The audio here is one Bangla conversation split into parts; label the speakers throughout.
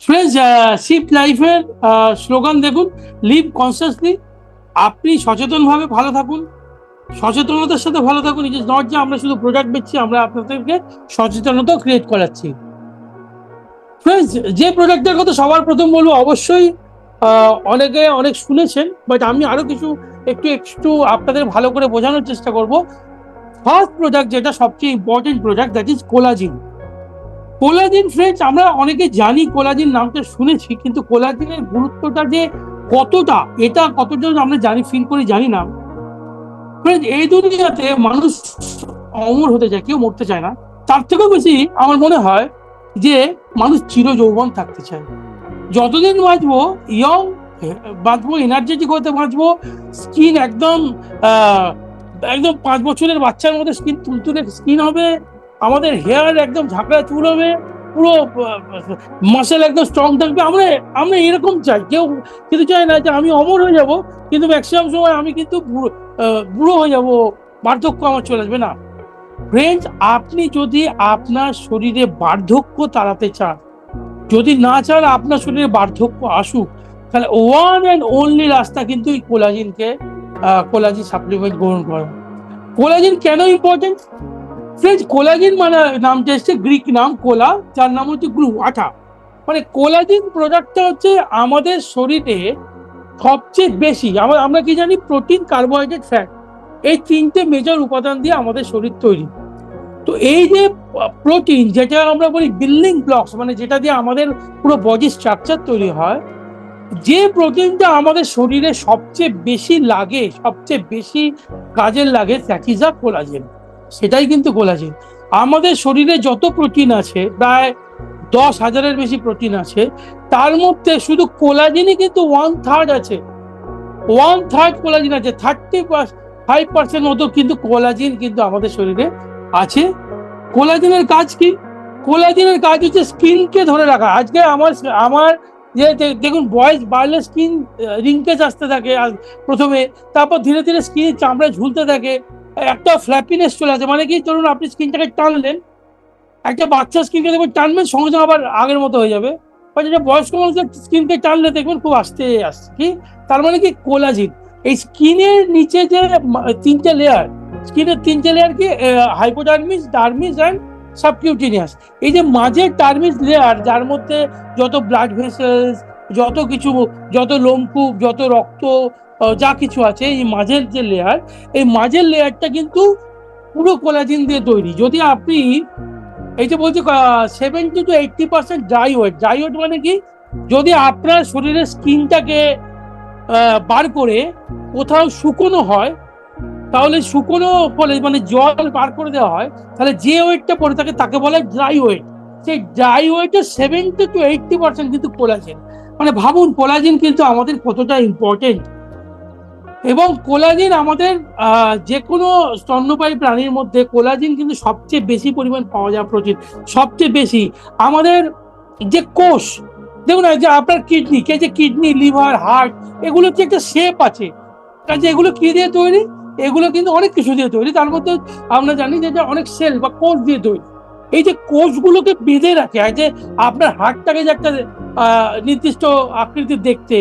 Speaker 1: ফ্রেন্ডস শিপ লাইফের স্লোগান দেখুন লিভ কনসিয়াসলি আপনি সচেতনভাবে ভালো থাকুন, সচেতনতার সাথে ভালো থাকুন। ইট ইজ নট যে আমরা শুধু প্রোডাক্ট বেচছি, আমরা আপনাদেরকে সচেতনতাও ক্রিয়েট করাচ্ছি। ফ্রেন্ডস যে প্রোডাক্টের কথা সবার প্রথম বলব, অবশ্যই অনেকে অনেক শুনেছেন বাট আমি আরও কিছু, একটু একটু আপনাদের ভালো করে বোঝানোর চেষ্টা করব। ফার্স্ট প্রোডাক্ট যেটা সবচেয়ে important product that is collagen collagen friends আমরা অনেকে জানি কোলাজিন নামটা শুনেছি, কিন্তু কোলাজিনের গুরুত্বটা যে কতটা, এটা কতটা আমরা জানি ফিল করি জানি না। এই দুনিয়াতে মানুষ অমর হতে চায়, কেউ মরতে চায় না। তার থেকেও বেশি আমার মনে হয় যে মানুষ চির যৌবন থাকতে চায়। যতদিন বাঁচবো ইয়ং বাঁচবো এনার্জেটিক হতে বাঁচবো স্কিন একদম একদম পাঁচ বছরের বাচ্চার মধ্যে স্কিন তুলতুলে স্কিন হবে আমাদের হেয়ার একদম ঝাঁকড়া চুল হবে, পুরো মাসেল একদম স্ট্রং থাকবে। আমরা আমরা এরকম চাই। কেউ কিন্তু চাই না যে আমি অমর হয়ে যাব, কিন্তু ম্যাক্সিমাম সময় আমি কিন্তু বুড়ো হয়ে যাব। বার্ধক্য আমার চলে আসবে না। ফ্রেন্ডস আপনি যদি আপনার শরীরে বার্ধক্য তাড়াতে চান, যদি না চান আপনার শরীরে বার্ধক্য আসুক, তাহলে ওয়ান অ্যান্ড অনলি রাস্তা কিন্তু কোলাজিনকে কোলাজিন সাপ্লিমেন্ট গ্রহণ করা। কোলাজিন কেন ইম্পর্টেন্ট ফ্রেন্ডস কোলাজিন মানে নামটা এসছে, গ্রিক নাম কোলা, যার নাম হচ্ছে গ্লু আঠা। মানে কোলাজিন প্রোডাক্টটা হচ্ছে আমাদের শরীরে সবচেয়ে বেশি, আমরা কি জানি, প্রোটিন কার্বোহাইড্রেট ফ্যাট এই তিনটে মেজর উপাদান দিয়ে আমাদের শরীর তৈরি। তো এই যে প্রোটিন যেটা আমরা বলি বিল্ডিং ব্লকস মানে যেটা দিয়ে আমাদের পুরো বডি স্ট্রাকচার তৈরি হয়, যে প্রোটিনটা আমাদের শরীরে সবচেয়ে বেশি লাগে, সবচেয়ে বেশি কাজের লাগে আ কোলাজেন সেটাই কিন্তু কোলাজেন আমাদের শরীরে যত প্রোটিন আছে, প্রায় দশ হাজারের বেশি প্রোটিন আছে, তার মধ্যে শুধু কোলাজেনই কিন্তু ওয়ান থার্ড আছে। ওয়ান থার্ড কোলাজিন আছে থার্টি ফাইভ পার্সেন্ট মতো কিন্তু কোলাজিন কিন্তু আমাদের শরীরে আছে। কোলাজিনের কাজ কি? কোলাজিনের কাজ হচ্ছে স্কিনকে ধরে রাখা। আজকে আমার আমার যে দেখুন বয়স বাড়লে স্কিন রিঙ্কেজ আসতে থাকে প্রথমে, তারপর ধীরে ধীরে স্কিন চামড়া ঝুলতে থাকে। একটা ফ্ল্যাপিনেস চলে আসে। মানে কি ধরুন আপনি স্কিনটাকে টানলেন। একটা বাচ্চা স্কিনকে দেখবেন, টানবেন, সঙ্গে সঙ্গে আবার আগের মতো হয়ে যাবে। বা যেটা বয়স্ক মানুষের স্কিনকে টানলে দেখবেন খুব আস্তে আসছে। কি? তার মানে কি, কোলাজিন। এই স্কিনের নিচে যে তিনটে লেয়ার স্কিনের তিনটে লেয়ার কি হাইপোডার্মিস ডার্মিস অ্যান্ড সাবকিউটিনিয়াস এই যে মাঝের টার্মিস লেয়ার যার মধ্যে যত ব্লাড ভেসেলস যত কিছু, যত লোমকূপ যত রক্ত যা কিছু আছে, এই মাঝের যে লেয়ার এই মাঝের লেয়ারটা কিন্তু পুরো কোলাজিন দিয়ে তৈরি। যদি আপনি এই যে বলছি seventy two eighty percent dry weight dry weight মানে কি? যদি আপনার শরীরের স্কিনটাকে বার করে কোথাও শুকনো হয়, তাহলে শুকনো ফলে মানে জল বার করে দেওয়া হয়, তাহলে যে ওয়েটটা পড়ে থাকে তাকে বলে ড্রাই ওয়েট সেই ড্রাই ওয়েটের সেভেন্টি টু এইটটি পার্সেন্ট কিন্তু কোলাজেন মানে ভাবুন কোলাজেন কিন্তু আমাদের কতটা ইম্পর্টেন্ট এবং কোলাজিন আমাদের যে কোনো স্তন্যপায়ী প্রাণীর মধ্যে কোলাজিন কিন্তু সবচেয়ে বেশি পরিমাণ পাওয়া যায় প্রোটিন, সবচেয়ে বেশি। আমাদের যে কোষ, দেখুন যে আপনার কিডনি কে যে কিডনি, লিভার, হার্ট, এগুলো যে একটা শেপ আছে। কাজে এগুলো কি দিয়ে তৈরি? এগুলো কিন্তু অনেক কিছু দিয়ে তৈরি। তার মধ্যে আমরা জানি যে অনেক সেল বা কোষ দিয়ে তৈরি। এই যে কোষগুলোকে বেঁধে রাখে যে আপনার হার্টটাকে যে একটা নির্দিষ্ট আকৃতির দেখতে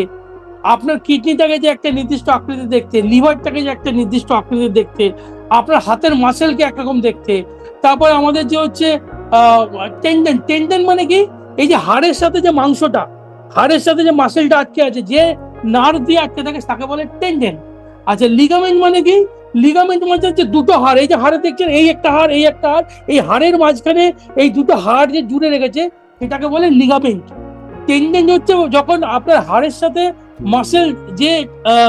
Speaker 1: আপনার কিডনিটাকে যে একটা নির্দিষ্ট আকৃতি দেখতে, লিভারটাকে যে একটা নির্দিষ্ট আকৃতি দেখতে, আপনার হাতের মাসেলকে একরকম দেখতে, তারপর আমাদের যে হচ্ছে টেন্ডেন টেন্ডেন মানে কি? এই যে হাড়ের সাথে যে মাংসটা, হাড়ের সাথে যে মাসেলটা আটকে আছে, যে নার্ভ দিয়ে আটকে থাকে তাকে বলে টেন্ডেন আচ্ছা লিগামেন্ট মানে কি? লিগামেন্ট মানে হচ্ছে দুটো হাড়, এই যে হাড়ে দেখছেন, এই একটা হাড়, এই একটা হাড়, এই হাড়ের মাঝখানে এই দুটো হাড় যে জুড়ে রেখেছে সেটাকে বলে লিগামেন্ট টেন্ডেন হচ্ছে যখন আপনার হাড়ের সাথে মাসেল যে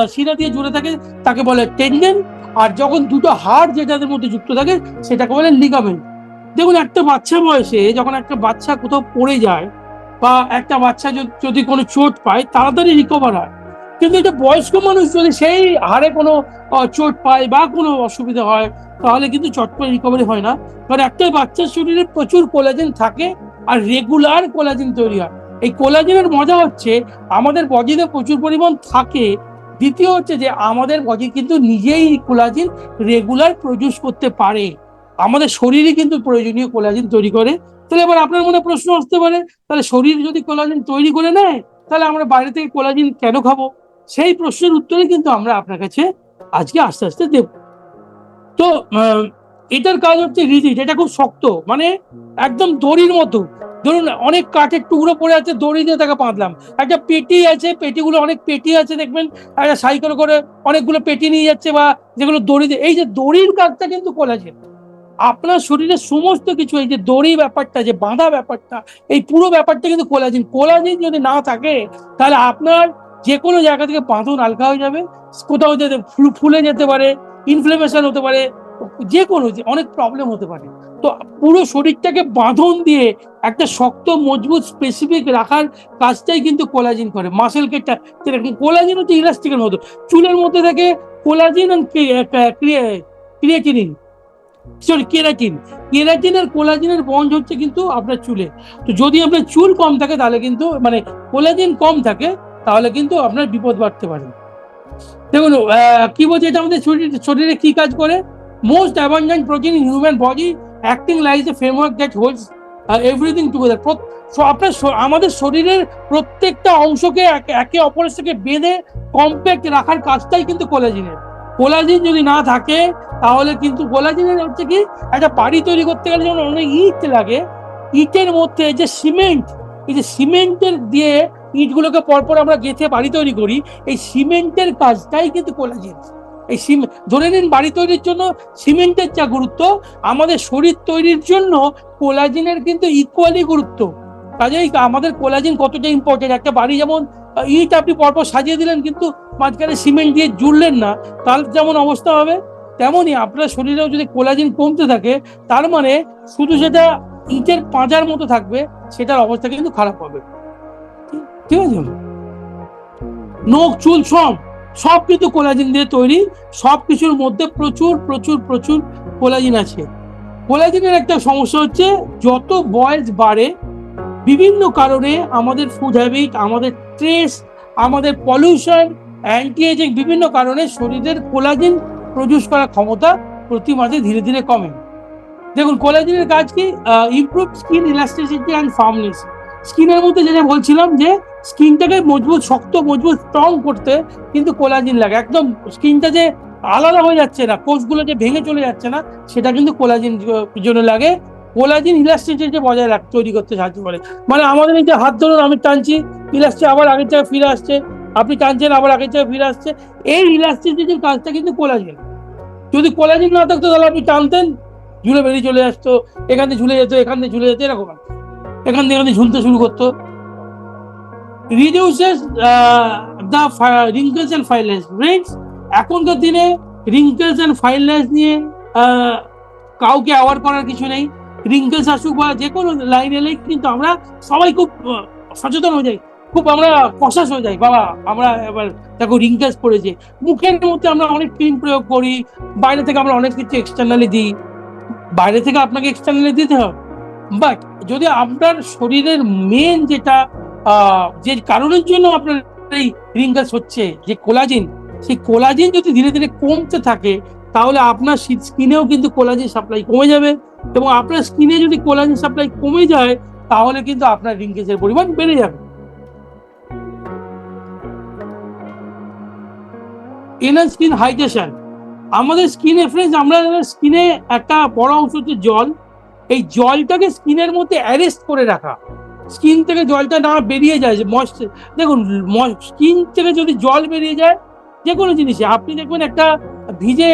Speaker 1: শিরা দিয়ে জুড়ে থাকে, তাকে বলে টেন্ডেন। আর যখন দুটো হাড় যেটাদের মধ্যে যুক্ত থাকে, সেটাকে বলে লিগামেন্ট। দেখুন, একটা বাচ্চা বয়সে যখন একটা বাচ্চা কোথাও পড়ে যায়, বা একটা বাচ্চা যদি- কোনো চোট পায়, তাড়াতাড়ি রিকভার হয়। কিন্তু একটা বয়স্ক মানুষ যদি সেই হাড়ে কোনো চোট পায় বা কোনো অসুবিধা হয়, তাহলে কিন্তু চট করে রিকভারি হয় না। কারণ একটা বাচ্চার শরীরে প্রচুর কোলাজেন থাকে, আর রেগুলার কোলাজেন তৈরি হয়। এই কোলাজেনের মজা হচ্ছে, আমাদের বডিতে প্রচুর পরিমাণ থাকে। দ্বিতীয় হচ্ছে যে, আমাদের বডি কিন্তু নিজেই কোলাজিন রেগুলার প্রডিউস করতে পারে। আমাদের শরীরই কিন্তু প্রয়োজনীয় কোলাজিন তৈরি করে। তাহলে এবার আপনার মনে প্রশ্ন আসতে পারে, তাহলে শরীর যদি কোলাজিন তৈরি করে নেয়, তাহলে আমরা বাইরে থেকে কোলাজিন কেন খাব? সেই প্রশ্নের উত্তরে কিন্তু আমরা আপনার কাছে আজকে আস্তে আস্তে দেব। তো এটার কাজ হচ্ছে রিজিট, এটা খুব শক্ত মানে একদম দড়ির মতো। ধরুন অনেক কাঠের টুকরো পড়ে আছে, দড়ি দিয়ে তাকে বাঁধলাম। একটা পেটি আছে, পেটিগুলো অনেক পেটি আছে, দেখবেন, একটা সাইকেল করে অনেকগুলো পেটি নিয়ে যাচ্ছে বা যেগুলো দড়ি দিয়ে। এই যে দড়ির কাজটা কিন্তু কোলাজেন আপনার শরীরে সমস্ত কিছু, এই যে দড়ি ব্যাপারটা, যে বাঁধা ব্যাপারটা, এই পুরো ব্যাপারটা কিন্তু কোলাজিন। কোলাজিন যদি না থাকে, তাহলে আপনার যে কোনো জায়গা থেকে বাঁধন হালকা হয়ে যাবে। কোথাও যেতে, ফুলে যেতে পারে ইনফ্লেমেশন হতে পারে যে কোনো অনেক প্রবলেম হতে পারে। তো পুরো শরীরটাকে বাঁধন দিয়ে একটা শক্ত, মজবুত স্পেসিফিক রাখার কাজটাই কিন্তু কোলাজিন করে। মাসেলকে কোলাজিন হচ্ছে ইলাস্টিকের মতো। চুলের মধ্যে থেকে collagen creatinine sorry keratin. Keratin আর কোলাজিনের বন্ড হচ্ছে কিন্তু আপনার চুলে। তো যদি আপনার চুল কম থাকে, তাহলে কিন্তু মানে কোলাজিন কম থাকে, তাহলে কিন্তু আপনার বিপদ বাড়তে পারে। দেখুন কি বলছে এটা আমাদের শরীরে কি কাজ করে? Most abundant protein in human body acting lies a framework that holds everything together আপনার আমাদের শরীরের প্রত্যেকটা অংশকে একে- অপরের সাথে বেঁধে কম্প্যাক্ট রাখার কাজটাই কিন্তু কোলাজিনের কোলাজিন যদি না থাকে, তাহলে কিন্তু কোলাজিনের হচ্ছে কি, একটা বাড়ি তৈরি করতে গেলে যেমন অনেক ইট লাগে, ইটের মধ্যে যে সিমেন্ট এই যে সিমেন্টের দিয়ে ইটগুলোকে পরপর আমরা গেঁথে বাড়ি তৈরি করি, এই সিমেন্টের কাজটাই কিন্তু কোলাজিন এই সিম ধরে নিন বাড়ি তৈরির জন্য সিমেন্টের যা গুরুত্ব আমাদের শরীর তৈরির জন্য কোলাজিনের কিন্তু ইকুয়ালি গুরুত্ব। কাজেই আমাদের কোলাজিন কতটা ইম্পর্টেন্ট একটা বাড়ি যেমন ইট আপনি পরপর সাজিয়ে দিলেন কিন্তু মাঝখানে সিমেন্ট দিয়ে জুড়লেন না তার যেমন অবস্থা হবে তেমনই আপনার শরীরেও যদি কোলাজিন কমতে থাকে তার মানে শুধু সেটা ইটের পাঁজার মতো থাকবে সেটার অবস্থা কিন্তু খারাপ হবে। ঠিক- ঠিক আছে নখ চুল সব। সব কিন্তু কোলাজিন দিয়ে তৈরি সব কিছুর মধ্যে প্রচুর প্রচুর প্রচুর কোলাজিন আছে। কোলাজিনের একটা সমস্যা হচ্ছে যত বয়স বাড়ে, বিভিন্ন কারণে আমাদের ফুড হ্যাবিট আমাদের স্ট্রেস আমাদের পলিউশন অ্যান্টি এজিং বিভিন্ন কারণে শরীরের কোলাজিন প্রডিউস করার ক্ষমতা প্রতি মাসে ধীরে ধীরে কমে। দেখুন, কোলাজিনের কাজ কি? Improve skin elasticity and firmness স্কিনের মধ্যে যেটা বলছিলাম যে, স্কিনটাকে মজবুত, শক্ত, মজবুত স্ট্রং করতে কিন্তু কোলাজিন লাগে। একদম স্কিনটা যে আলাদা হয়ে যাচ্ছে না, কোষগুলো যে ভেঙে চলে যাচ্ছে না, সেটা কিন্তু কোলাজিন জন্য লাগে। কোলাজিন ইলাস্টিসিটি বজায় রাখ, তৈরি করতে সাহায্য করে। মানে আমাদের এই যে হাত ধরুন, আমি টানছি ইলাস্টিক আবার আগের জায়গায় ফিরে আসছে। আপনি টানছেন, আবার আগের জায়গায় ফিরে আসছে। এই ইলাস্টিসিটির কাজটা কিন্তু কোলাজিন যদি কোলাজিন না থাকতো, তাহলে আপনি টানতেন, ঝুলে বেরিয়ে চলে আসতো, এখান ঝুলে যেত, এখান ঝুলে যেত, এরকম। এখান থেকে এখান ঝুলতে শুরু করতো। Reduces the wrinkles and fine lines friends এখনকার দিনে রিঙ্কেলস অ্যান্ড ফাইলেন্স নিয়ে কাউকে অ্যাওয়ার করার কিছু নেই। রিঙ্কেলস আসুক বা যে কোনো লাইন এলেই কিন্তু আমরা সবাই খুব সচেতন হয়ে যাই। খুব আমরা কষাস হয়ে যাই। বাবা, আমরা এবার দেখো রিঙ্কেলস পড়েছে। মুখের মধ্যে আমরা অনেক ক্রিম প্রয়োগ করি। বাইরে থেকে আমরা অনেক কিছু এক্সটার্নালি দিই। বাইরে থেকে আপনাকে এক্সটার্নালি দিতে হবে। বাট যদি আপনার শরীরের মেন যেটা যে কারণের জন্য আপনার এই রিঙ্কেলস হচ্ছে, যে কোলাজিন সেই কোলাজিন যদি ধীরে ধীরে কমতে থাকে, তাহলে আপনার স্কিনেও কিন্তু কোলাজিন সাপ্লাই কমে যাবে। এবং আপনার স্কিনে যদি কোলাজিন সাপ্লাই কমে যায়, তাহলে কিন্তু আপনার রিঙ্কেলসের পরিমাণ বেড়ে যাবে। ইনার স্কিন হাইড্রেশন আমাদের স্কিনে ফ্রেন্ডস আমরা স্কিনে একটা বড় অংশ হচ্ছে জল। এই জলটাকে স্কিনের মধ্যে অ্যারেস্ট করে রাখা। স্কিন থেকে জলটা না বেরিয়ে যায়, যে ময়েশ্চার দেখুন স্কিন থেকে যদি জল বেরিয়ে যায়, যে কোনো জিনিসে, আপনি দেখবেন একটা ভিজে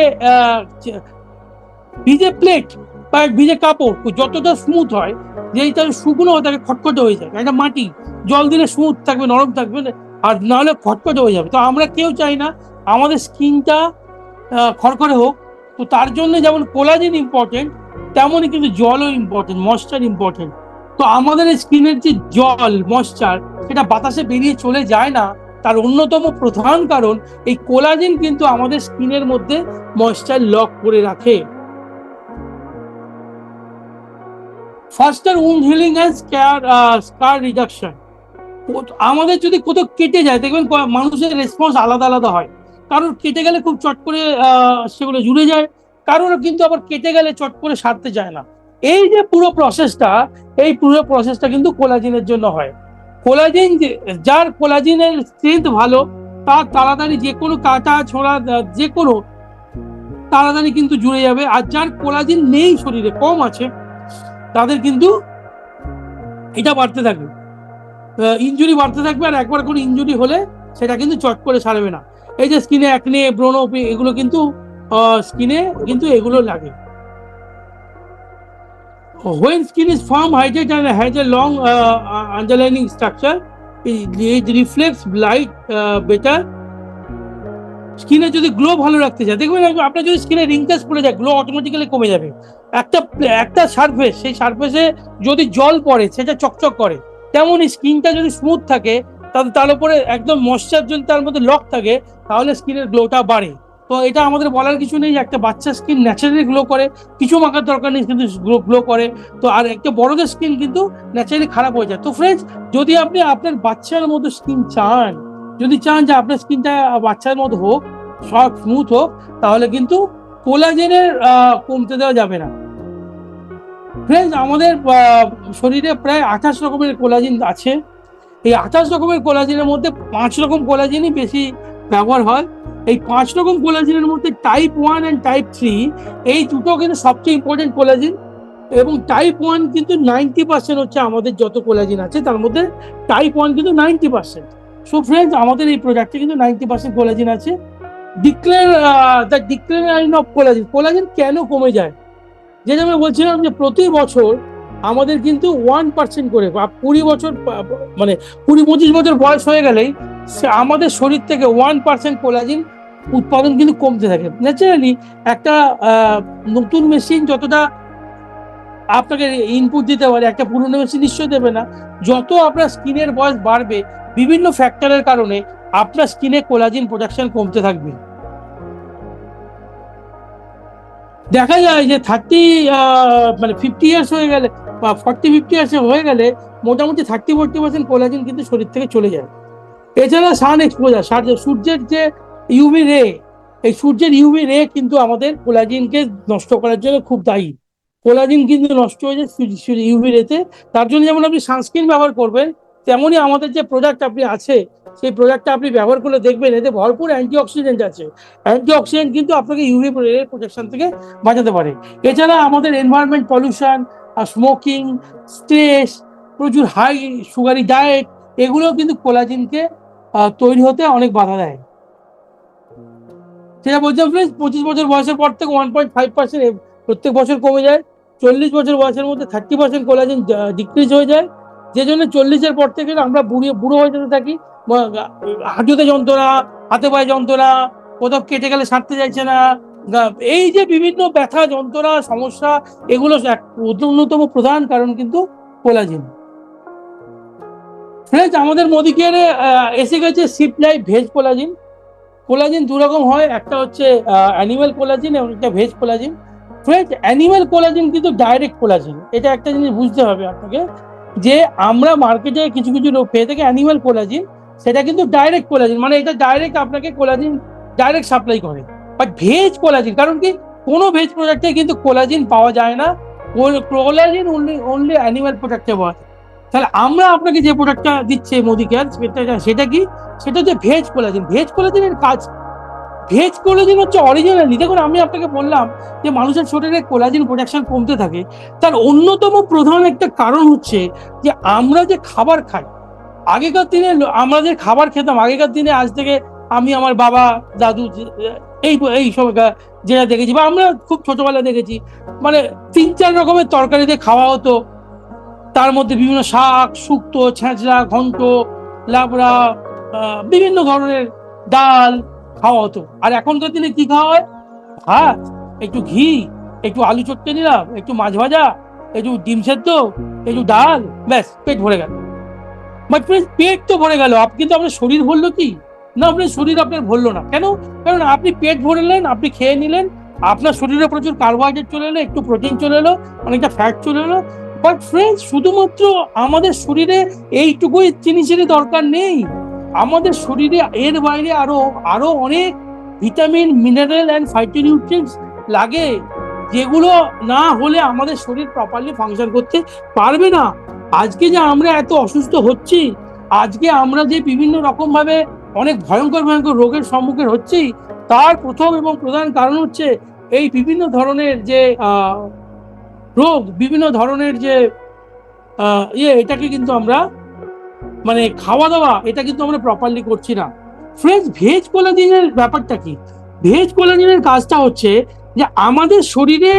Speaker 1: ভিজে প্লেট বা ভিজে কাপড়, যতটা স্মুথ হয় যেইটা শুকনো হয়, তাকে খটখটে হয়ে যায়। একটা মাটি, জল দিলে স্মুথ থাকবে, নরম থাকবে, আর নাহলে খটখটে হয়ে যাবে। তো আমরা কেউ চাই না, আমাদের স্কিনটা খড়খড়ে হোক। তো তার জন্য যেমন কোলাজিন ইম্পর্টেন্ট তেমনই কিন্তু জলও ইম্পর্টেন্ট ময়েশ্চার ইম্পর্টেন্ট তো আমাদের স্কিনের যে জল ময়েশ্চার সেটা বাতাসে বেরিয়ে চলে যায় না, তার অন্যতম প্রধান কারণ, এই কোলাজিন কিন্তু আমাদের স্কিনের মধ্যে ময়েশ্চার লক করে রাখে। Faster wound healing and scar scar reduction আমাদের যদি কোথাও কেটে যায়, দেখবেন মানুষের রেসপন্স আলাদা আলাদা হয়। কারোর কেটে গেলে খুব চট করে সেগুলো জুড়ে যায়। কারোর কিন্তু আবার কেটে গেলে চট করে সারতে চায় না। এই যে পুরো প্রসেসটা এই পুরো প্রসেসটা কিন্তু কোলাজিনের জন্য হয়। কোলাজিন যার কোলাজিনের স্ট্রেংথ ভালো, তার তাড়াতাড়ি যে কোনো কাটা, ছোড়া যে কোনো তাড়াতাড়ি কিন্তু জুড়ে যাবে। আর যার কোলাজিন নেই শরীরে, কম আছে, তাদের কিন্তু এটা বাড়তে থাকবে। ইনজুরি বাড়তে থাকবে আর একবার কোনো ইনজুরি হলে সেটা কিন্তু চট করে সারবে না। এই যে স্কিনে একনে ব্রণ, এগুলো কিন্তু স্কিনে কিন্তু এগুলো লাগে। When skin is firm hydrated has a long uh, uh, underlining structure it, it reflects light uh, better. স্কিনে যদি গ্লো ভালো রাখতে চায় দেখবেন আপনার যদি স্কিনে রিঙ্কেস পড়ে যায় গ্লো অটোমেটিক্যালি কমে যাবে। একটা একটা সারফেস সেই সারফেসে যদি জল পড়ে সেটা চকচক করে তেমনই স্কিনটা যদি স্মুথ থাকে তাহলে তার উপরে একদম ময়শ্চার যদি তার মধ্যে লক থাকে তাহলে স্কিনের গ্লোটা বাড়ে। তো এটা আমাদের বলার কিছু নেই একটা বাচ্চার স্কিন ন্যাচারালি গ্লো করে, কিছু মাখার দরকার নেই, কিন্তু গ্লো করে। তো আর একটা বড়দের স্কিন কিন্তু ন্যাচারালি খারাপ হয়ে যায়। তো ফ্রেন্ডস যদি আপনি আপনার বাচ্চার মতো স্কিন চান, যদি চান যে আপনার স্কিনটা বাচ্চার মতো হোক, সব স্মুথ হোক, তাহলে কিন্তু কোলাজেনের কমতে দেওয়া যাবে না। ফ্রেন্ডস আমাদের শরীরে প্রায় আঠাশ রকমের কোলাজিন আছে। এই আঠাশ রকমের কোলাজিনের মধ্যে পাঁচ রকম কোলাজিনই বেশি ব্যবহার হয়। এই পাঁচ রকম কোলাজিনের মধ্যে type one and type three এই দুটো কিন্তু সবচেয়ে ইম্পর্টেন্ট কোলাজিন এবং টাইপ ওয়ান কিন্তু নাইনটি পার্সেন্ট হচ্ছে আমাদের যত কোলাজিন আছে, তার মধ্যে টাইপ ওয়ান কিন্তু নাইনটি পার্সেন্ট সো ফ্রেন্ডস আমাদের এই প্রোডাক্টে কিন্তু নাইনটি পার্সেন্ট কোলাজিন আছে। Declare the declaring of collagen collagen কেন কমে যায়? যেটা আমি বলছিলাম যে প্রতি বছর আমাদের কিন্তু ওয়ান পার্সেন্ট করে, বা কুড়ি বছর মানে কুড়ি পঁচিশ বছর বয়স হয়ে গেলেই আমাদের শরীর থেকে ওয়ান পার্সেন্ট কোলাজিন উৎপাদন কিন্তু কমতে থাকে। ন্যাচারালি একটা নতুন মেশিন যতটা আপনাকে ইনপুট দিতে পারে, একটা পুরনো মেশিন নিশ্চয়ই দেবে না। যত আপনার স্কিনের বয়স বাড়বে, বিভিন্ন ফ্যাক্টরের কারণে আপনার স্কিনে কোলাজিন প্রোডাকশন কমতে থাকবে। দেখা যায় যে থার্টি মানে ফিফটি ইয়ার্স হয়ে গেলে বা ফর্টি ফিফটি ইয়ার্স হয়ে গেলে মোটামুটি থার্টি ফোর্টি পার্সেন্ট কোলাজিন কিন্তু শরীর থেকে চলে যায়। এছাড়া সান এক্সপোজার সূর্যের যে ইউভি রে এই সূর্যের ইউভি রে কিন্তু আমাদের কোলাজিনকে নষ্ট করার জন্য খুব দায়ী। কোলাজিন কিন্তু নষ্ট হয়ে যায় ইউভি রেতে তার জন্য যেমন আপনি সানস্ক্রিন ব্যবহার করবেন, তেমনই আমাদের যে প্রোডাক্ট আপনি আছে, সেই প্রোডাক্টটা আপনি ব্যবহার করলে দেখবেন এতে ভরপুর অ্যান্টিঅক্সিডেন্ট আছে। অ্যান্টিঅক্সিডেন্ট কিন্তু আপনাকে ইউভি প্রোটেকশন থেকে বাঁচাতে পারে। এছাড়া আমাদের এনভায়রনমেন্ট পলিউশন আর স্মোকিং স্ট্রেস প্রচুর হাই সুগারি ডায়েট এগুলো কিন্তু কোলাজিনকে তৈরি হতে অনেক বাধা দেয়। সেটা বলছিলাম ফ্রেন্ডস পঁচিশ বছর বয়সের পর থেকে ওয়ান পয়েন্ট ফাইভ পার্সেন্ট প্রত্যেক বছর কমে যায়। চল্লিশ বছর বয়সের মধ্যে থার্টি পার্সেন্ট কোলাজিন ডিক্রিজ হয়ে যায়। যে জন্য চল্লিশের পর থেকে আমরা বুড়িয়ে বুড়ো হয়ে যেতে থাকি। হাঁটুতে যন্ত্রণা, হাতে পায়ে যন্ত্রণা, কোথাও কেটে গেলে সারতে চাইছে না। এই যে বিভিন্ন ব্যথা, যন্ত্রণা, সমস্যা, এগুলো এক অন্যতম প্রধান কারণ কিন্তু কোলাজিন ফ্রেন্ডস আমাদের মোদিকেয়ারে এসে গেছে sip life veg collagen collagen দু রকম হয়, একটা হচ্ছে অ্যানিমেল কোলাজিন এবং একটা veg collagen. Friends animal collagen কিন্তু ডাইরেক্ট কোলাজিন। এটা একটা জিনিস বুঝতে হবে আপনাকে, যে আমরা মার্কেটে কিছু কিছু লোক পেয়ে থাকি অ্যানিমেল কোলাজিন, সেটা কিন্তু ডাইরেক্ট কোলাজিন মানে এটা ডাইরেক্ট আপনাকে কোলাজিন ডাইরেক্ট সাপ্লাই করে। বাট ভেজ কোলাজিন, কারণ কি? কোনো ভেজ প্রোডাক্টে কিন্তু কোলাজিন পাওয়া যায় না। কোলাজিন অনলি অনলি অ্যানিমাল প্রোডাক্টে পাওয়া যায়। তাহলে আমরা আপনাকে যে প্রোডাক্টটা দিচ্ছে মোদি কেয়ার সেটা কি? সেটা হচ্ছে ভেজ কোলাজিন ভেজ কোলাজিনের কাজ। ভেজ কোলাজিন হচ্ছে অরিজিনালি দেখুন, আমি আপনাকে বললাম যে মানুষের শরীরে কোলাজিন প্রোডাকশন কমতে থাকে। তার অন্যতম প্রধান একটা কারণ হচ্ছে যে আমরা যে খাবার খাই, আগেকার দিনে আমরা যে খাবার খেতাম, আগেকার দিনে আজ থেকে আমি আমার বাবা, দাদু এই এই সময়কার যেটা দেখেছি, বা আমরা খুব ছোটবেলা দেখেছি মানে তিন চার রকমের তরকারি দিয়ে খাওয়া হতো। তার মধ্যে বিভিন্ন শাক, শুক্তো, ছেঁচড়া, ঘন্ট লাবড়া বিভিন্ন ধরনের ডাল খাওয়া হতো। আর এখনকার দিনে কি খাওয়া হয়? ভাত একটু ঘি, একটু আলু চটকে নিলাম, একটু মাছ ভাজা, একটু ডিম সেদ্ধ, একটু ডাল, ব্যাস, পেট ভরে গেল। পেট তো ভরে গেল। আপ কিন্তু আপনার শরীর ভরলো কি? না, আপনার শরীর আপনার ভরলো না। কেন? কারণ আপনি পেট ভরে নিলেন আপনি খেয়ে নিলেন, আপনার শরীরে প্রচুর কার্বোহাইড্রেট চলে এলো, একটু প্রোটিন চলে এলো, অনেকটা ফ্যাট চলে এলো বাট শুধুমাত্র আমাদের শরীরে এইটুকুই জিনিসেরই দরকার নেই। আমাদের শরীরে, এর বাইরে আরও আরও অনেক ভিটামিন মিনারেল অ্যান্ড ফাইটোনিউট্রিয়েন্টস লাগে, যেগুলো না হলে আমাদের শরীর প্রপারলি ফাংশন করতে পারবে না। আজকে যে আমরা এত অসুস্থ হচ্ছি, আজকে আমরা যে বিভিন্ন রকম ভাবে অনেক ভয়ঙ্কর ভয়ঙ্কর রোগের সম্মুখীন হচ্ছি, তার প্রথম এবং প্রধান কারণ হচ্ছে এই বিভিন্ন ধরনের যে রোগ, বিভিন্ন ধরনের যে ইয়ে এটাকে কিন্তু আমরা মানে খাওয়া দাওয়া এটা কিন্তু আমরা প্রপারলি করছি না। ফ্রেন্ডস ভেজ কোলাজিনের ব্যাপারটা কি? ভেজ কোলাজিনের কাজটা হচ্ছে যে, আমাদের শরীরে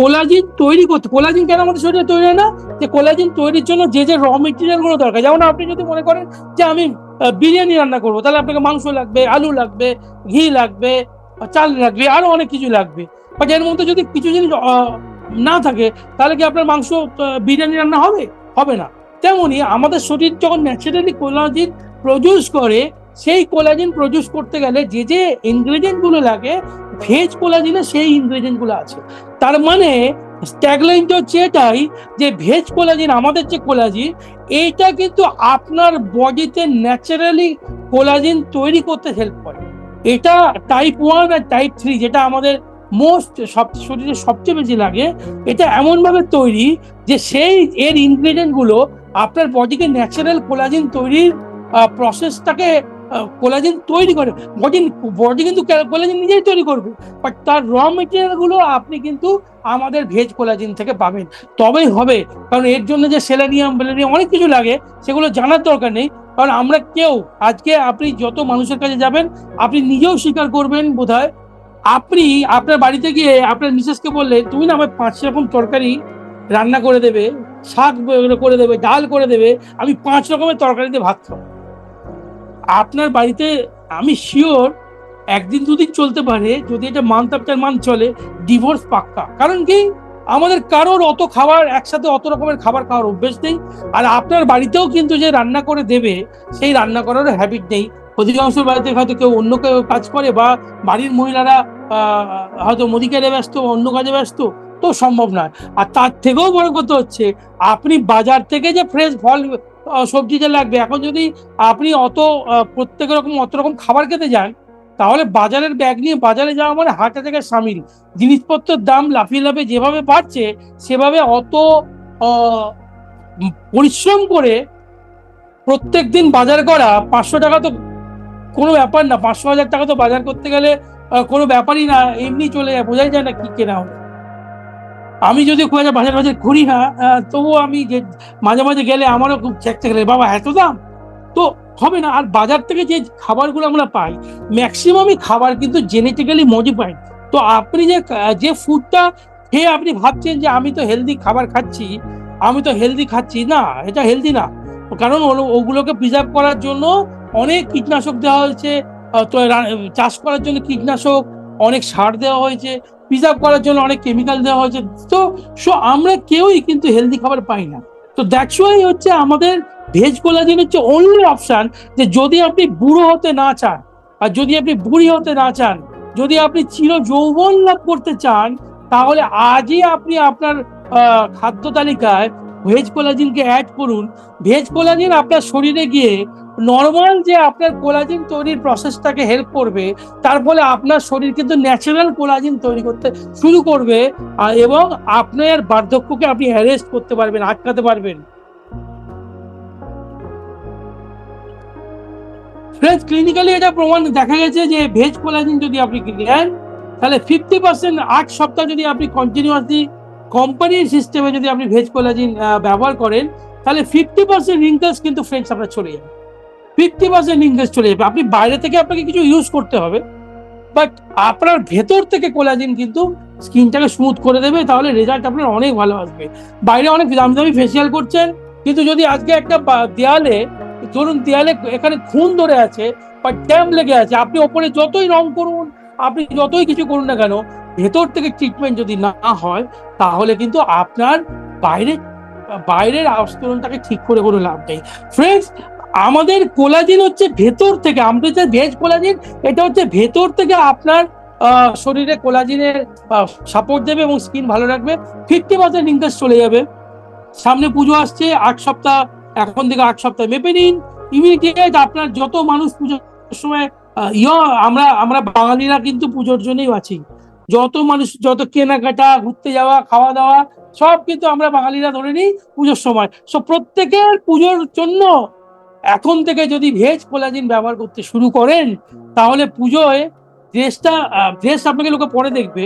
Speaker 1: কোলাজিন তৈরি করতে, কোলাজিন কেন আমাদের শরীরে তৈরি হয় না? যে, কোলাজিন তৈরির জন্য যে যে র মেটেরিয়ালগুলো দরকার। যেমন আপনি যদি মনে করেন যে, আমি বিরিয়ানি রান্না করব, তাহলে আপনাকে মাংস লাগবে, আলু লাগবে, ঘি লাগবে, চাল লাগবে আরও অনেক কিছু লাগবে। বাট এর মধ্যে যদি কিছু জিনিস না থাকে, তাহলে কি আপনার মাংস বিরিয়ানি রান্না হবে? হবে না। তেমনি আমাদের শরীর যখন ন্যাচারালি কোলাজিন প্রডিউস করে, সেই কোলাজিন প্রডিউস করতে গেলে যে যে ইনগ্রেডিয়েন্টগুলো লাগে ভেজ কোলাজিনে সেই ইনগ্রেডিয়েন্টগুলো আছে। তার মানে স্ট্যাগলাইনটা হচ্ছে এটাই যে ভেজ কোলাজিন, আমাদের যে কোলাজিন, এইটা কিন্তু আপনার বডিতে ন্যাচারালি কোলাজিন তৈরি করতে হেল্প করে। এটা টাইপ ওয়ান আর টাইপ থ্রি যেটা আমাদের মোস্ট সব, শরীরে সবচেয়ে বেশি লাগে, এটা এমনভাবে তৈরি যে সেই এর ইনগ্রেডিয়েন্টগুলো আপনার বডিকে ন্যাচারাল কোলাজিন তৈরির প্রসেসটাকে কোলাজিন তৈরি করে। বডি বডি কিন্তু কোলাজিন নিজেই তৈরি করবে। বাট তার র মেটেরিয়ালগুলো আপনি কিন্তু আমাদের ভেজ কোলাজিন থেকে পাবেন। তবেই হবে। কারণ এর জন্য যে সেলেনিয়াম বেলেনিয়াম অনেক কিছু লাগে, সেগুলো জানার দরকার নেই। কারণ আমরা কেউ, আজকে আপনি যত মানুষের কাছে যাবেন, আপনি নিজেও স্বীকার করবেন বোধহয় আপনি আপনার বাড়িতে গিয়ে আপনার মিসেসকে বললে, তুমি না আমার পাঁচ রকম তরকারি রান্না করে দেবে, শাক করে দেবে, ডাল করে দেবে, আমি পাঁচ রকমের তরকারিতে ভাত খাব। আপনার বাড়িতে আমি শিওর একদিন দুদিন চলতে পারে, যদি এটা মান্থ আফটার মান্থ চলে ডিভোর্স পাক্কা। কারণ কি? আমাদের কারোর অত খাবার একসাথে অত রকমের খাবার খাওয়ার অভ্যেস নেই, আর আপনার বাড়িতেও কিন্তু যে রান্না করে দেবে, সেই রান্না করার হ্যাবিট নেই। অধিকাংশ বাড়িতে হয়তো কেউ অন্য কেউ কাজ করে বা বাড়ির মহিলারা হয়তো মুদিকারে ব্যস্ত অন্য কাজে ব্যস্ত, তো সম্ভব নয়। আর তার থেকেও বড় কথা হচ্ছে, আপনি বাজার থেকে যে ফ্রেশ ফল সবজি যে লাগবে, এখন যদি আপনি অত প্রত্যেক রকম, অত রকম খাবার খেতে যান, তাহলে বাজারের ব্যাগ নিয়ে বাজারে যাওয়া মানে হার্ট অ্যাটাকের সামিল। জিনিসপত্রের দাম লাফিয়ে লাফিয়ে যেভাবে বাড়ছে, সেভাবে অত পরিশ্রম করে প্রত্যেক দিন বাজার করা পাঁচশো টাকা তো কোনো ব্যাপার না, পাঁচশো হাজার টাকা তো বাজার করতে গেলে কোনো ব্যাপারই না, এমনি চলে যায়, বোঝাই যায় না কি কেনা হবে। আমি যদি খুব একটা বাজার বাজার করি না তবুও আমি যে মাঝে মাঝে গেলে আমারও খুব চেকতে গেলে বাবা, এত দাম? তো হবে না, আর বাজার থেকে যে খাবারগুলো আমরা পাই, ম্যাক্সিমামই খাবার কিন্তু জেনেটিক্যালি মডিফাইড। তো আপনি যে যে ফুডটা খেয়ে আপনি ভাবছেন যে, আমি তো হেলদি খাবার খাচ্ছি, আমি তো হেলদি খাচ্ছি, না, এটা হেলদি না। কারণ ওগুলো- ওগুলোকে প্রিজার্ভ করার জন্য অনেক কীটনাশক দেওয়া হয়েছে। চাষ করার জন্য কীটনাশক, অনেক সার দেওয়া হয়েছে। প্রিজার্ভ করার জন্য অনেক কেমিক্যাল দেওয়া হয়েছে। তো সো আমরা কেউই কিন্তু হেলদি খাবার পাই না। তো দ্যাটস ওয়াই হচ্ছে আমাদের ভেজ কোলাজিন হচ্ছে অনলি অপশান যে যদি আপনি বুড়ো হতে না চান, আর যদি আপনি বুড়ি হতে না চান, যদি আপনি চির যৌবন লাভ করতে চান, তাহলে আজই আপনি আপনার খাদ্য তালিকায় ভেজ কোলাজিনকে অ্যাড করুন। ভেজ কোলাজিন আপনার শরীরে গিয়ে নর্মাল যে আপনার কোলাজিন তৈরির প্রসেসটাকে হেল্প করবে, তার ফলে আপনার শরীর কিন্তু ন্যাচারাল কোলাজিন তৈরি করতে শুরু করবে এবং আপনার বার্ধক্যকে আপনি অ্যারেস্ট করতে পারবেন, আটকাতে পারবেন। ফ্রেন্ডস ক্লিনিক্যালি এটা প্রমাণ দেখা গেছে যে ভেজ কোলাজিন যদি আপনি নেন, তাহলে ফিফটি পার্সেন্ট আট সপ্তাহ যদি আপনি কন্টিনিউয়াসলি কোম্পানির সিস্টেমে যদি আপনি ভেজ কোলাজিন ব্যবহার করেন, তাহলে ফিফটি পার্সেন্ট রিঙ্কেলস কিন্তু ফ্রেন্ডস আপনার চলে যাবে। ফিফটি পার্সেন্ট রিঙ্কেলস চলে যাবে। আপনি বাইরে থেকে আপনাকে কিছু ইউজ করতে হবে। বাট আপনার ভেতর থেকে কোলাজিন কিন্তু স্কিনটাকে স্মুথ করে দেবে, তাহলে রেজাল্ট আপনার অনেক ভালো আসবে। বাইরে অনেক দামি দামি ফেসিয়াল করছেন, কিন্তু যদি আজকে একটা দেয়ালে, ধরুন দেয়ালে এখানে খুন ধরে আছে বা ড্যাম লেগে আছে, আপনি ওপরে যতই রং করুন, আপনি যতই কিছু করুন না কেন, ভেতর থেকে ট্রিটমেন্ট যদি না হয়, তাহলে কিন্তু আপনার বাইরে, বাইরের আস্তরণটাকে ঠিক করে কোনো লাভ নেই। ফ্রেন্ডস আমাদের কোলাজিন হচ্ছে ভেতর থেকে আমাদের যে ভেজ কোলাজিন, এটা হচ্ছে ভেতর থেকে আপনার শরীরে কোলাজিনের সাপোর্ট দেবে এবং স্কিন ভালো রাখবে। ফিফটি পার্সেন্ট ইনকাস চলে যাবে। সামনে পুজো আসছে, আট সপ্তাহ, এখন থেকে আট সপ্তাহ মেপে নিন। ইমিডিয়েট আপনার যত মানুষ পুজোর সময় ইয়, আমরা আমরা বাঙালিরা কিন্তু পুজোর জন্যই আছি যত মানুষ, যত কেনাকাটা, ঘুরতে যাওয়া, খাওয়া দাওয়া, সব কিন্তু আমরা বাঙালিরা ধরে নিই পুজোর সময়। সো প্রত্যেকের পুজোর জন্য এখন থেকে যদি ভেজ কোলাজিন ব্যবহার করতে শুরু করেন, তাহলে পুজোয় ড্রেসটা ড্রেস আপনাকে লোকে পরে দেখবে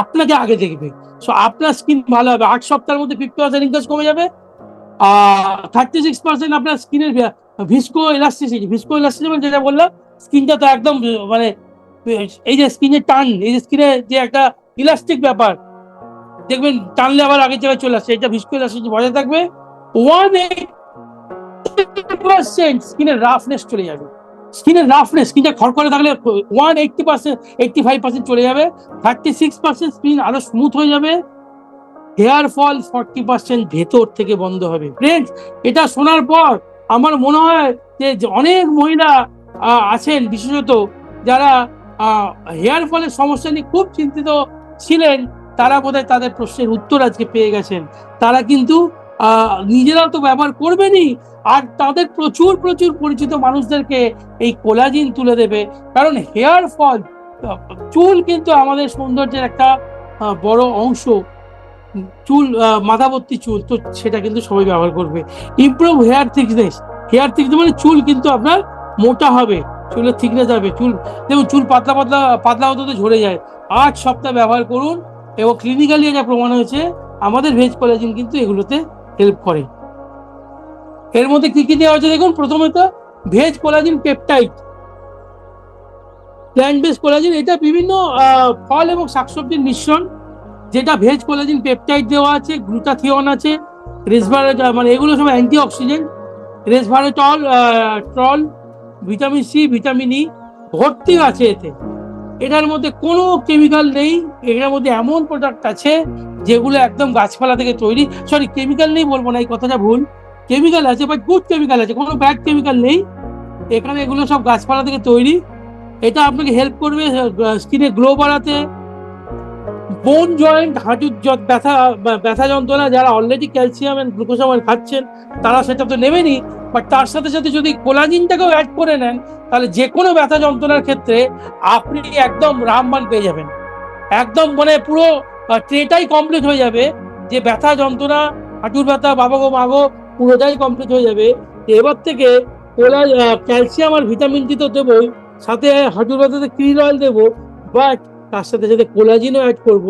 Speaker 1: আপনাকে আগে দেখবে। সো আপনার স্কিন ভালো হবে। আট সপ্তাহের মধ্যে ফিফটি পার্সেন্ট ইনকাজ কমে যাবে। থার্টি সিক্স পার্সেন্ট আপনার স্কিনের ভিসকো ইলাস্টিসিটি ভিসকো ইলাস্টিসিটি যেটা বললাম স্কিনটা তো একদম মানে এই যে স্কিনের টান, এই যে স্কিনে যে একটা ইলাস্টিক ব্যাপার, দেখবেন টানলে আবার আগের জায়গায় চলে আসছে এটা ভিসকো ইলাস্টিসিটি বজায় থাকবে। ওয়ান স্কিনের রাফনেস চলে যাবে। স্কিনের রাফনেস স্কিনটা থাকলে one eighty percent eighty five percent চলে যাবে। থার্টি সিক্স পার্সেন্ট স্কিন আরও স্মুথ হয়ে যাবে। হেয়ার ফল ফর্টি পার্সেন্ট ভেতর থেকে বন্ধ হবে। ফ্রেন্ডস এটা শোনার পর আমার মনে হয় যে অনেক মহিলা আছেন বিশেষত যারা হেয়ার ফলের সমস্যা নিয়ে খুব চিন্তিত ছিলেন, তারা বোধহয় তাদের প্রশ্নের উত্তর আজকে পেয়ে গেছেন। তারা কিন্তু আহ, নিজেরাও তো ব্যবহার করবেনই। আর তাদের প্রচুর প্রচুর পরিচিত মানুষদেরকে এই কোলাজিন তুলে দেবে। কারণ হেয়ার ফল চুল কিন্তু আমাদের সৌন্দর্যের একটা বড় অংশ। চুল আহ, মাথাভর্তি চুল তো সেটা কিন্তু সবাই ব্যবহার করবে। Improve hair thickness hair thickness মানে চুল কিন্তু আপনার মোটা হবে চুলের থিকনেস হবে চুল দেখুন চুল পাতলা পাতলা পাতলা হতে ঝরে যায়। আট সপ্তাহ ব্যবহার করুন এবং ক্লিনিক্যালি এটা প্রমাণ হয়েছে আমাদের ভেজ কোলাজিন কিন্তু এগুলোতে হেল্প করে। এর মধ্যে কি কি দেওয়া হচ্ছে দেখুন? প্রথমে তো veg collagen peptide plant base collagen এটা বিভিন্ন ফল এবং শাকসবজির মিশ্রণ, যেটা ভেজ কোলাজিন পেপটাইড দেওয়া আছে গ্লুটাথিয়ন আছে রেসভারেটল মানে এগুলো সব অ্যান্টি অক্সিডেন্ট রেসভারেটল ট্রল ভিটামিন সি ভিটামিন ই ভর্তি আছে এতে। এটার মধ্যে কোনো কেমিক্যাল নেই, এটার মধ্যে এমন প্রোডাক্ট আছে যেগুলো একদম গাছপালা থেকে তৈরি। সরি কেমিক্যাল নেই বলব না, এই কথাটা ভুল। কেমিক্যাল আছে বাট গুড কেমিক্যাল আছে, কোনো ব্যাড কেমিক্যাল নেই। এখানে এগুলো সব গাছপালা থেকে তৈরি। এটা আপনাকে হেল্প করবে স্কিনে গ্লো বাড়াতে। বোন জয়েন্ট হাঁটুর ব্যথা ব্যথা যন্ত্রণা, যারা অলরেডি ক্যালসিয়াম এন্ড গ্লুকোসামাইন খাচ্ছেন, তারা সেটা তো নেবেনই। বাট তার সাথে সাথে যদি কোলাজিনটাকেও অ্যাড করে নেন তাহলে যে কোনো ব্যথা যন্ত্রণার ক্ষেত্রে আপনি একদম রামবান পেয়ে যাবেন। একদম মানে পুরো ট্রেটাই কমপ্লিট হয়ে যাবে। যে ব্যথা, যন্ত্রণা, হাঁটুর ব্যথা, বাবা গো মাগো পুরোটাই কমপ্লিট হয়ে যাবে। এবার থেকে কোলা ক্যালসিয়াম আর ভিটামিন ডি তো দেবোই, সাথে হাঁটুর ব্যথাতে ক্রিল অয়েল দেবো বাট তার সাথে সাথে কোলাজিনও অ্যাড করব।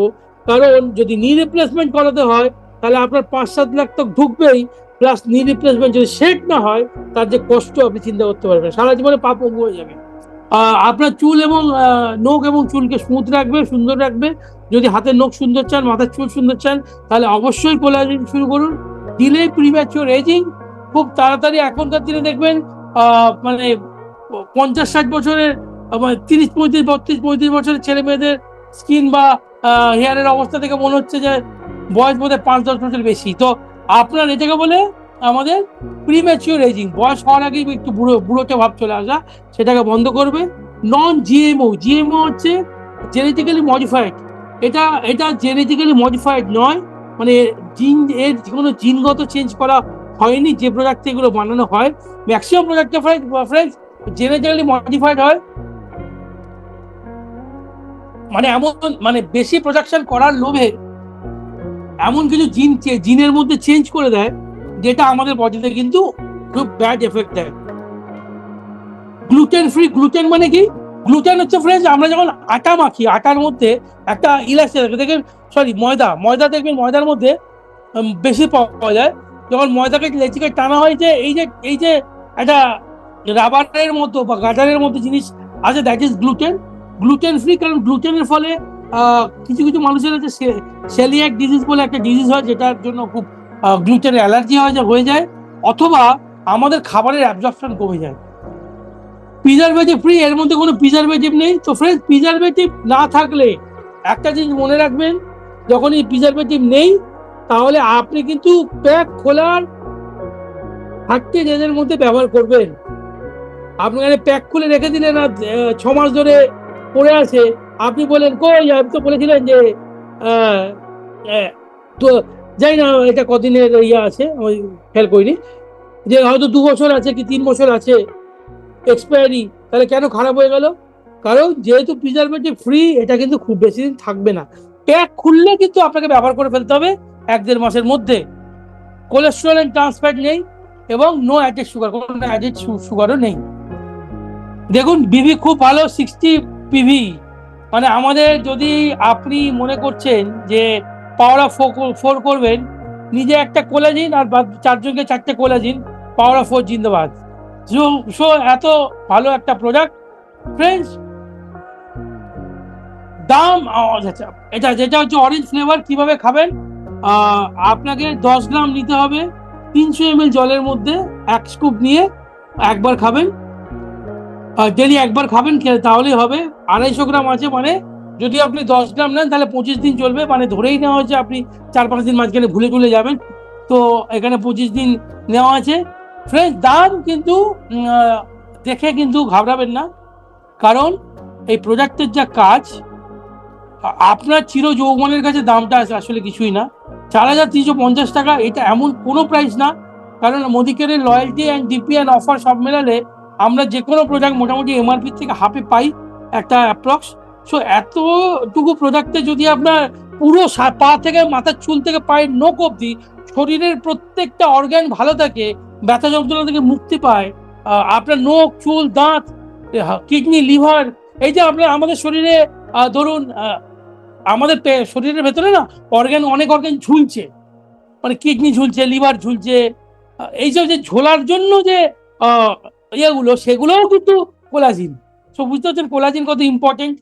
Speaker 1: কারণ যদি নি রিপ্লেসমেন্ট করাতে হয়, তাহলে আপনার পাঁচ সাত লাখ তো ঢুকবেই। প্লাস নি রিপ্লেসমেন্ট যদি সেট না হয়, তার যে কষ্ট আপনি চিন্তা করতে পারবেন সারা জীবনে পাপ হয়ে যাবে। আপনার চুল এবং নখ এবং চুলকে স্মুথ রাখবে, সুন্দর রাখবে। যদি হাতের নখ সুন্দর চান, মাথার চুল সুন্দর চান, তাহলে অবশ্যই কোলাজিন শুরু করুন। ডিলে প্রিম্যাচিওর এজিং খুব তাড়াতাড়ি এখনকার দিনে দেখবেন মানে পঞ্চাশ ষাট বছরের মানে তিরিশ পঁয়ত্রিশ, বত্রিশ পঁয়ত্রিশ বছরের ছেলে মেয়েদের স্কিন বা হেয়ারের অবস্থা থেকে মনে হচ্ছে যে বয়স বোধহয় পাঁচ দশ বছর বেশি। তো আপনার এটাকে বলে আমাদের প্রিম্যাচিওর এজিং বয়স হওয়ার আগেই একটু বুড়ো বুড়োটা ভাব চলে আসা, সেটাকে বন্ধ করবে। নন জিএমও জিএমও হচ্ছে জেনেটিক্যালি মডিফাইড এটা এটা জেনেটিক্যালি মডিফাইড নয় মানে জিন এর কোনো জিনগত চেঞ্জ করা হয়নি, যে প্রোডাক্ট এগুলো বানানো হয়। ম্যাক্সিমাম প্রোডাক্টটা ফ্রেন্ডস জেনেটিক্যালি মডিফাইড হয়। মানে এমন মানে বেশি প্রোডাকশন করার লোভে এমন কিছু জিন জিনের মধ্যে চেঞ্জ করে দেয়, যেটা আমাদের বডিতে কিন্তু খুব ব্যাড এফেক্ট দেয়। গ্লুটেন ফ্রি গ্লুটেন মানে কি? গ্লুটেন হচ্ছে ফ্রেন্ডস আমরা যখন আটা মাখি, আটার মধ্যে একটা ইলাস্টিক থাকে দেখেন সরি ময়দা ময়দা দেখবেন, ময়দার মধ্যে বেশি পাওয়া যায়। যখন ময়দাকে লেচিকে টানা হয় যে, এই যে এই যে একটা রাবারের মতো বা গাটারের মতো জিনিস আছে that is gluten gluten free কারণ গ্লুটেনের ফলে কিছু কিছু মানুষের আছে সেলিয়াক ডিজিজ বলে একটা ডিজিজ হয়, যেটার জন্য খুব গ্লুটেনের অ্যালার্জি হয় হয়ে যায়, অথবা আমাদের খাবারের অ্যাবজর্পশন কমে যায়। প্রিজারভেটিভ ফ্রি এর মধ্যে কোনো প্রিজারভেটিভ নেই। তো ফ্রেন্ড প্রিজারভেটিভ না থাকলে একটা জিনিস মনে রাখবেন, যখন এই প্রিজারভেটিভ নেই, তাহলে আপনি কিন্তু প্যাক খোলার থার্টি ডেজের মধ্যে ব্যবহার করবেন। আপনি প্যাক খুলে রেখে দিলেন, আর ছ মাস ধরে পড়ে আছে আপনি বলেন, কই? আপনি তো বলেছিলেন যে তো যাই না এটা কদিনের ইয়ে আছে, আমি খেয়াল করিনি। যে হয়তো দু বছর আছে কি তিন বছর আছে এক্সপায়ারি তাহলে কেন খারাপ হয়ে গেল? কারণ যেহেতু প্রিজারভেটিভ ফ্রি এটা কিন্তু খুব বেশি দিন থাকবে না। প্যাক খুললে কিন্তু আপনাকে ব্যবহার করে ফেলতে হবে এক দেড় মাসের মধ্যে। কোলেস্ট্রল অ্যান্ড ট্রান্সফ্যাট নেই এবং নো অ্যাডেড সুগার কোনো অ্যাডেড সুগারও নেই। দেখুন বিভি খুব ভালো সিক্সটি পিভি মানে আমাদের যদি আপনি মনে করছেন যে পাওয়ার অফ ফোর করবেন নিজে একটা কোলাজিন আর চারজনকে চারটে কোলাজিন পাওয়ার অফ ফোর জিন্দাবাদ। সো এত ভালো একটা প্রোডাক্ট ফ্রেন্ডস দাম আচ্ছা, এটা যেটা হচ্ছে অরেঞ্জ ফ্লেভার কীভাবে খাবেন? আপনাকে দশ গ্রাম নিতে হবে। তিনশো এম জলের মধ্যে এক স্কুপ নিয়ে একবার খাবেন। ডেলি একবার খাবেন তাহলেই হবে। আড়াইশো গ্রাম আছে মানে যদি আপনি দশ গ্রাম নেন, তাহলে পঁচিশ দিন চলবে। মানে ধরেই নেওয়া হচ্ছে, আপনি চার পাঁচ দিন মাঝখানে ভুলে চলে যাবেন। তো এখানে পঁচিশ দিন নেওয়া আছে। ফ্রেন্ড দাম কিন্তু দেখে কিন্তু ঘাবড়াবেন না। কারণ এই প্রোডাক্টের যা কাজ আপনার চির যৌবনের কাছে দামটা আছে আসলে কিছুই না। চার হাজার তিনশো পঞ্চাশ টাকা, এটা এমন কোনো প্রাইস না। কারণ মোদিকেরের loyalty and DP and offer সব মেলালে আমরা যে কোনো প্রোডাক্ট মোটামুটি এমআরপি থেকে হাফে পাই একটা অ্যাপ্রক্স সো এতটুকু প্রোডাক্টে যদি আপনার পুরো পা থেকে মাথার চুল থেকে পায়ের নোক অবধি শরীরের প্রত্যেকটা অর্গান ভালো থাকে, ব্যথা যন্ত্রণা থেকে মুক্তি পায় আপনার নোক চুল, দাঁত কিডনি, লিভার, এই যে আপনার আমাদের শরীরে ধরুন আমাদের শরীরের ভেতরে না অর্গান অনেক অর্গান ঝুলছে। মানে কিডনি ঝুলছে, লিভার ঝুলছে এইসব যে ঝোলার জন্য যে ইয়েগুলো সেগুলোও কিন্তু কোলাজিন সো বুঝতে পারছেন? কোলাজিন কত ইম্পর্টেন্ট